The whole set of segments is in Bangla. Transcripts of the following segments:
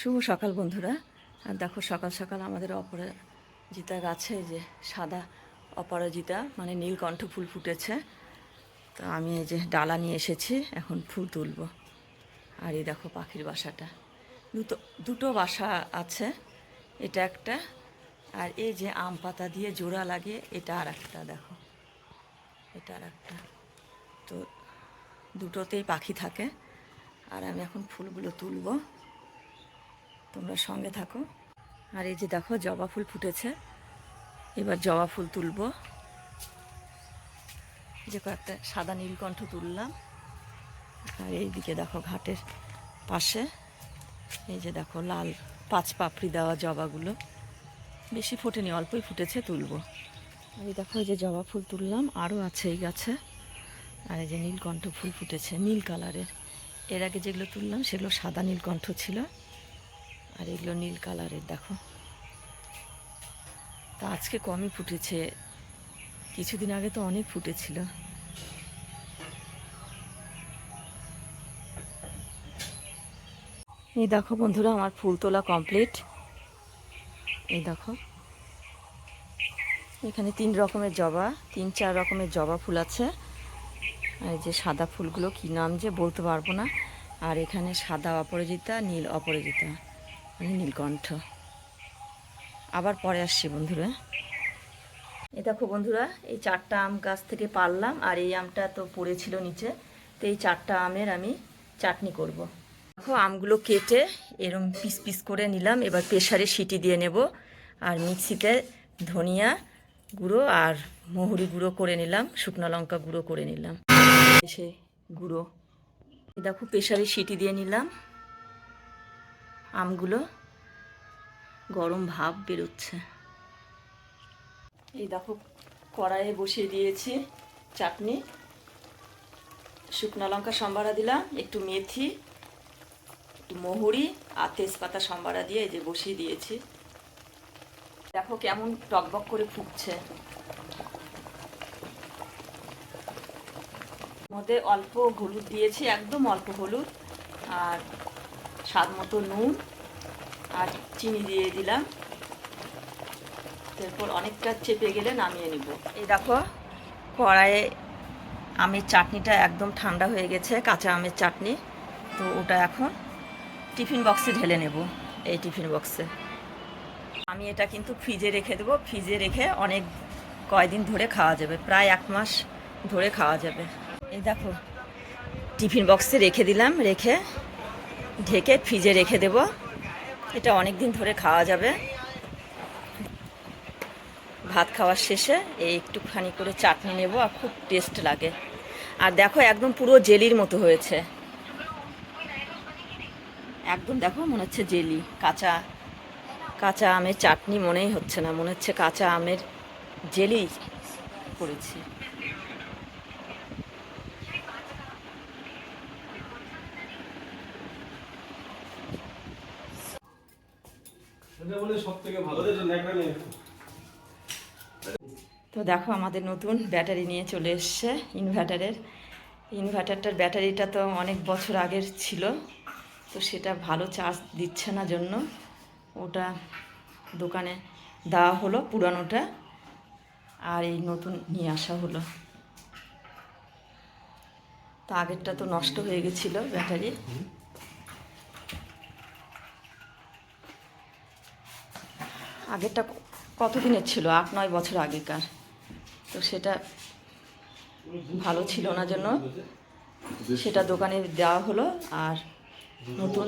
শুভ সকাল বন্ধুরা। আর দেখো সকাল সকাল আমাদের অপরাজিতা গাছে যে সাদা অপরাজিতা মানে নীলকণ্ঠ ফুল ফুটেছে। তো আমি এই যে ডালা নিয়ে এসেছি, এখন ফুল তুলবো। আর এই দেখো পাখির বাসাটা। দুটো দুটো বাসা আছে, এটা একটা, আর এই যে আম পাতা দিয়ে জোড়া লাগিয়ে এটা আর একটা দেখো। এটা আর একটা তো দুটোতেই পাখি থাকে। আর আমি এখন ফুলগুলো তুলবো। তোমরা সঙ্গে থাকো। আর এই যে দেখো, জবা ফুল ফুটেছে। এবার জবা ফুল তুলবো। যে কয়েকটা সাদা নীলকণ্ঠ তুললাম। আর এইদিকে দেখো ঘাটের পাশে। এই যে দেখো, লাল পাঁচ পাপড়ি দেওয়া জবাগুলো। বেশি ফোটেনি, অল্পই ফুটেছে, তুলবো। আর এই দেখো, এই যে জবা ফুল তুললাম। আরও আছে এই গাছে। আর এই যে নীলকণ্ঠ ফুল ফুটেছে, নীল কালারের। এর আগে যেগুলো তুললাম, সেগুলো সাদা নীলকণ্ঠ ছিল। আর এগুলো নীল কালারের, দেখো। তা আজকে কমই ফুটেছে। কিছুদিন আগে তো অনেক ফুটেছিল। এই দেখো বন্ধুরা, আমার ফুল তোলা কমপ্লিট এই দেখো। এখানে তিন রকমের জবা, তিন চার রকমের জবা ফুল আছে। আর যে সাদা ফুলগুলো, কী নাম যে বলতে পারব না। আর এখানে সাদা অপরাজিতা, নীল অপরাজিতা। মানে নীলকণ্ঠ। আবার পরে আসছি বন্ধুরা। এই দেখো বন্ধুরা, এই চারটা আম গাছ থেকে পারলাম, আর এই আমটা তো পড়েছিল নিচে, তো এই চারটা আমের আমি চাটনি করব। দেখো, আমগুলো কেটে এরম পিস পিস করে নিলাম, এবার প্রেশারে সিটি দিয়ে নেব, আর মিক্সিতে ধনিয়া গুঁড়ো আর মহুরি গুঁড়ো করে নিলাম, শুকনো লঙ্কা গুঁড়ো করে নিলাম। সে গুঁড়ো। দেখো প্রেশারে সিটি দিয়ে নিলাম। আমগুলো গরম ভাব বেরোচ্ছে। এই দেখো, কড়াইয়ে বসিয়ে দিয়েছি চাটনি। শুকনো লঙ্কা সম্বারা দিলাম, একটু মেথি, একটু মহুরি আর তেজপাতা সম্বারা দিয়ে এই যে বসিয়ে দিয়েছি। দেখো কেমন টকবক করে ফুটছে। মধ্যে অল্প হলুদ দিয়েছি, একদম অল্প হলুদ। আর স্বাদ মতো নুন আর চিনি দিয়ে দিলাম। এরপর অনেকটা চেপে গেলে নামিয়ে নিব। এই দেখো, কড়াইয়ে আমের চাটনিটা একদম ঠান্ডা হয়ে গেছে, কাঁচা আমের চাটনি। তো ওটা এখন টিফিন বক্সে ঢেলে নেব, এই টিফিন বক্সে। আমি এটা কিন্তু ফ্রিজে রেখে দেবো। ফ্রিজে রেখে অনেক কয়দিন ধরে খাওয়া যাবে, প্রায় এক মাস ধরে খাওয়া যাবে। এই দেখো, টিফিন বক্সে রেখে দিলাম, রেখে ঢেকে ফ্রিজে রেখে দেব। এটা অনেক দিন ধরে খাওয়া যাবে। ভাত খাওয়ার শেষে এই একটুখানি করে চাটনি নেব আর খুব টেস্ট লাগে। আর দেখো, একদম পুরো জেলির মতো হয়েছে। একদম দেখো, মনে হচ্ছে জেলি। কাঁচা কাঁচা আমের চাটনি মনেই হচ্ছে না। মনে হচ্ছে কাঁচা আমের জেলি করেছি এটা বলে সব থেকে ভালো এটা ন্যাকড়া নিয়ে একটু। তো দেখো আমাদের নতুন ব্যাটারি নিয়ে চলে এসছে ইনভার্টারের। ইনভার্টারটার ব্যাটারিটা তো অনেক বছর আগের ছিল তো সেটা ভালো চার্জ দিচ্ছে না জন্য। ওটা দোকানে দেওয়া হলো পুরানোটা আর এই নতুন নিয়ে আসা হলো। তো আগেরটা তো নষ্ট হয়ে গেছিল ব্যাটারি। আগেরটা কতদিনের ছিল? আট, নয় বছর আগেকার। তো সেটা ভালো ছিল না জন্য সেটা দোকানে দেওয়া হলো আর নতুন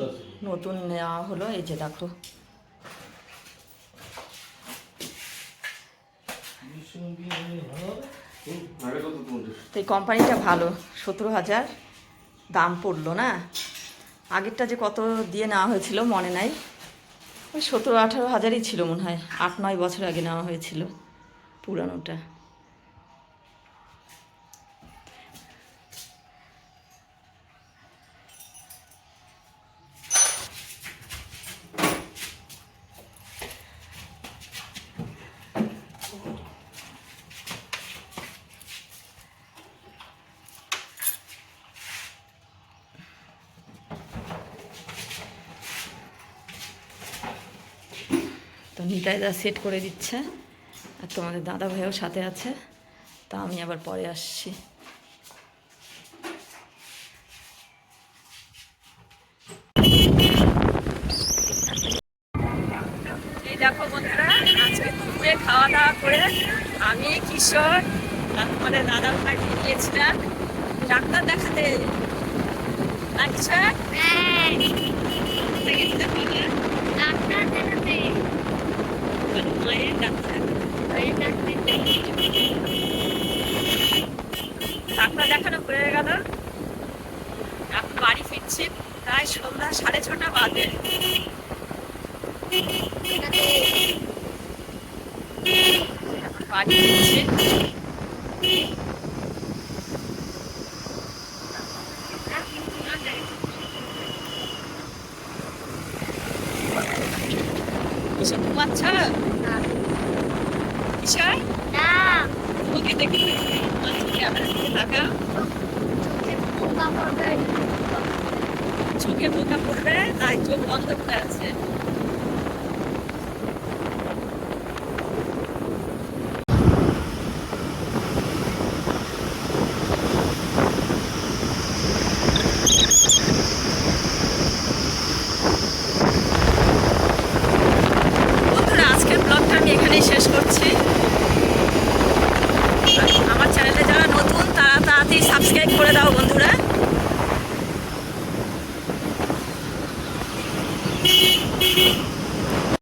নতুন নেওয়া হলো। এই যে দেখো। তো এই কোম্পানিটা ভালো, সতেরো হাজার। দাম পড়ল না। আগেরটা যে কত দিয়ে নেওয়া হয়েছিল মনে নাই। ওই সতেরো আঠারো হাজারই ছিল মনে হয়। আট নয় বছর আগে নেওয়া হয়েছিল পুরানোটা। নিতাইদা সেট করে দিচ্ছে। আর তোমাদের দাদা ভাইও সাথে আছে। তা আমি আবার পরে আসছি। এই দেখো বন্ধুরা আজকে দুপুরে খাওয়া দাওয়া করে আমি কিশোর তারপরে দাদা ভাই গিয়েছিলাম ডাক্তার দেখাতে। না কিশোর কোথায় গেছিলাম বলো? মায়ের ডাক্তার ডাক্তার দেখানো হয়ে গেল এখন বাড়ি ফিরছি প্রায় সন্ধ্যা সাড়ে ছটা বাজে। এখন বাড়ি ঘুমাচ্ছ ওকে দেখে। ক্যামেরা দিকে তাকাও। চোখে পোকা পড়বে তাই চোখ বন্ধ করে আছে। সাবস্ক্রাইব করে দাও বন্ধুরা।